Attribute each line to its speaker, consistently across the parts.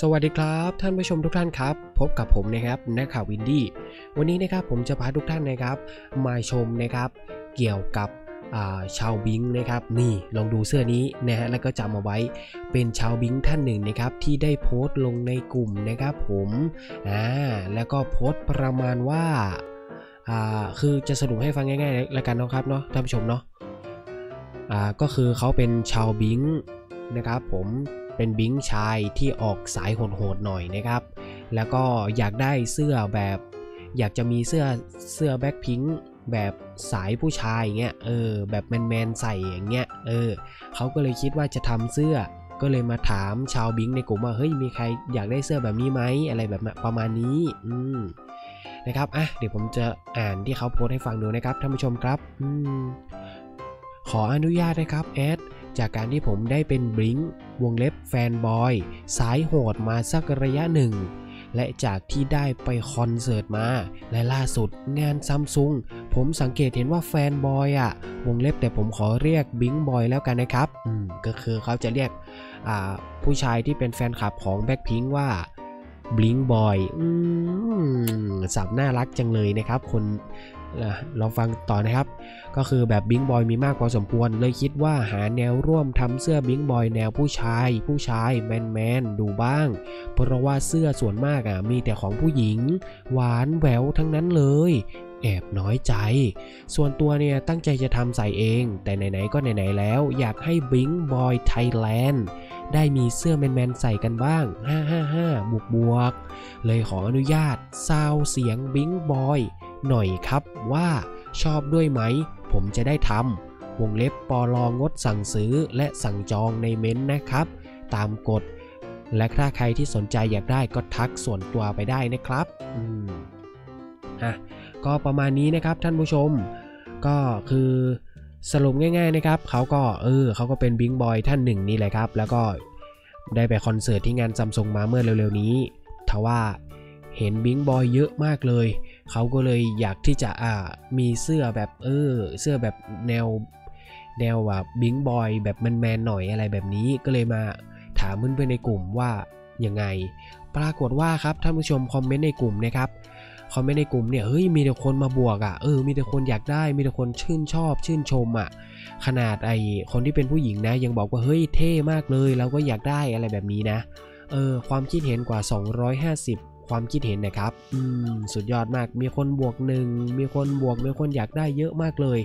Speaker 1: สวัสดีครับ ท่านผู้ชมทุกท่านครับ พบกับผมนะครับนักข่าววินดี้วันนี้นะครับผมจะพาทุกท่านนะครับ มาชมนะครับเกี่ยวกับาชาวบิงนะครับนี่ลองดูเสื้อนี้นะฮะแล้วก็จำเอาไว้เป็นชาวบิงท่านหนึ่งนะครับที่ได้โพสต์ลงในกลุ่มนะครับผมอ่าแล้วก็โพสต์ประมาณว่าอ่าคือจะสรุปให้ฟังง่ายๆแล้วกันนะครับเนาะท่านผู้ชมเนาะอ่าก็คือเขาเป็นชาวบิงนะครับผม เป็นบิงชายที่ออกสายโหดๆหน่อยนะครับ แล้วก็อยากได้เสื้อแบบ อยากจะมีเสื้อเสื้อแบ็คพิงค์แบบสายผู้ชายเงี้ยเออแบบแมนๆใส่อย่างเงี้ยเออเขาก็เลยคิดว่าจะทำเสื้อก็เลยมาถามชาวบิงในกลุ่มว่าเฮ้ยมีใครอยากได้เสื้อแบบนี้ไหมอะไรแบบประมาณนี้อืมนะครับอะเดี๋ยวผมจะอ่านที่เขาโพสต์ให้ฟังดูนะครับท่านผู้ชมครับอืมขออนุญาตนะครับแอด จากการที่ผมได้เป็นบลิงวงเล็บแฟนบอยสายโหดมาสักระยะหนึ่ง และจากที่ได้ไปคอนเสิร์ตมา และล่าสุดงานซัมซุงผมสังเกตเห็นว่าแฟนบอยอะ วงเล็บแต่ผมขอเรียกบิงบอยแล้วกันนะครับ อืม ก็คือเขาจะเรียกอ่าผู้ชายที่เป็นแฟนคลับของแบ็คพิงว่าบลิงบอยอืมสับน่ารักจังเลยนะครับ คน ลองฟังต่อนะครับ ก็คือแบบบิงบอยมีมากพอสมควร เลยคิดว่าหาแนวร่วมทำเสื้อบิงบอยแนวผู้ชาย ผู้ชายแมนแมนดูบ้าง เพราะว่าเสื้อส่วนมากอะมีแต่ของผู้หญิง หวานแหววทั้งนั้นเลยแอบน้อยใจ ส่วนตัวเนี่ยตั้งใจจะทำใส่เอง แต่ไหนๆก็ไหนๆแล้ว อยากให้บิงบอยไทยแลนด์ได้มีเสื้อแมนๆใส่กันบ้าง 555 บวกบวก เลยขออนุญาตซาวเสียงบิงบอย หน่อยครับว่าชอบด้วยไหม ผมจะได้ทำวงเล็บปอลองดสั่งซื้อและสั่งจองในเม้นต์นะครับ ตามกฎ และถ้าใครที่สนใจอยากได้ก็ทักส่วนตัวไปได้นะครับ อืมอะก็ประมาณนี้นะครับท่านผู้ชม ก็คือสรุปง่าย ๆนะครับเขาก็เออเขาก็เป็นบิงบอยท่านหนึ่งนี่แหละครับ แล้วก็ได้ไปคอนเสิร์ตที่งานซัมซุงมาเมื่อเร็วๆนี้ทว่า เห็นบิงบอยเยอะมากเลย เขาก็เลยอยากที่จะอ่ามีเสื้อแบบเออ เสื้อแบบแนวแนวแบบบิงบอยแบบแมนๆหน่อยอะไรแบบนี้ก็เลยมาถามเพื่อนๆในกลุ่มว่ายังไง ปรากฏว่าครับท่านผู้ชมคอมเมนต์ในกลุ่มนะครับคอมเมนต์ในกลุ่มเนี่ยเฮ้ยมีแต่คนมาบวกอะ่ะเออมีแต่คนอยากได้มีแต่คนชื่นชอบ ชื่นชมอะ่ะขนาดไอคนที่เป็นผู้หญิงนะยังบอกว่าเฮ้ยเท่มากเลยเราก็อยากได้อะไรแบบนี้นะเออความคิดเห็นกว่า 250 ความคิดเห็นนะครับ อืม สุดยอดมาก มีคนบวกหนึ่ง มีคนบวก มีคนอยากได้เยอะมากเลย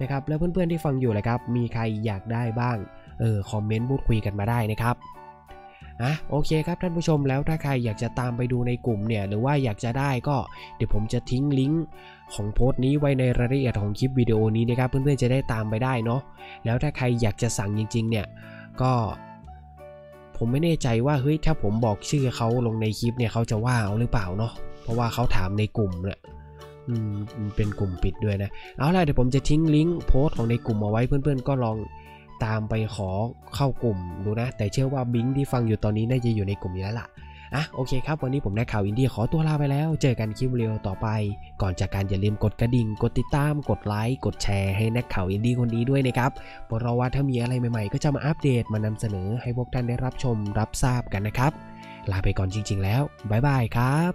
Speaker 1: นะครับ แล้วเพื่อนๆที่ฟังอยู่แหละครับ มีใครอยากได้บ้าง เออ คอมเมนต์พูดคุยกันมาได้นะครับอะโอเคครับท่านผู้ชมแล้วถ้าใครอยากจะตามไปดูในกลุ่มเนี่ยหรือว่าอยากจะได้ก็เดี๋ยวผมจะทิ้งลิงก์ของโพสต์นี้ไว้ในรายละเอียดของคลิปวิดีโอนี้นะครับเพื่อนๆจะได้ตามไปได้เนาะแล้วถ้าใครอยากจะสั่งจริงๆเนี่ยก็ ผมไม่แน่ใจว่าเฮ้ยถ้าผมบอกชื่อเขาลงในคลิปเนี่ยเขาจะว่าเอาหรือเปล่าเนาะเพราะว่าเขาถามในกลุ่มเนี่ยอืมเป็นกลุ่มปิดด้วยนะ เอาล่ะเดี๋ยวผมจะทิ้งลิงก์โพสต์ของในกลุ่มเอาไว้เพื่อนๆ ก็ลองตามไปขอเข้ากลุ่มดูนะ แต่เชื่อว่าบิงที่ฟังอยู่ตอนนี้น่าจะอยู่ในกลุ่มนี้แล้วล่ะ อะโอเคครับ วันนี้ผมได้ข่าวอินเดียขอตัวลาไปแล้ว เจอกันคลิปเร็วต่อไป ก่อนจากการอย่าลืมกดกระดิ่ง กดติดตาม กดไลค์ กดแชร์ให้นักข่าวอินดี้คนนี้ด้วยนะครับ เพราะว่าถ้ามีอะไรใหม่ๆ ก็จะมาอัปเดตมานำเสนอให้พวกท่านได้รับชมรับทราบกันนะครับ ลาไปก่อนจริง ๆ แล้วบ๊ายบายครับ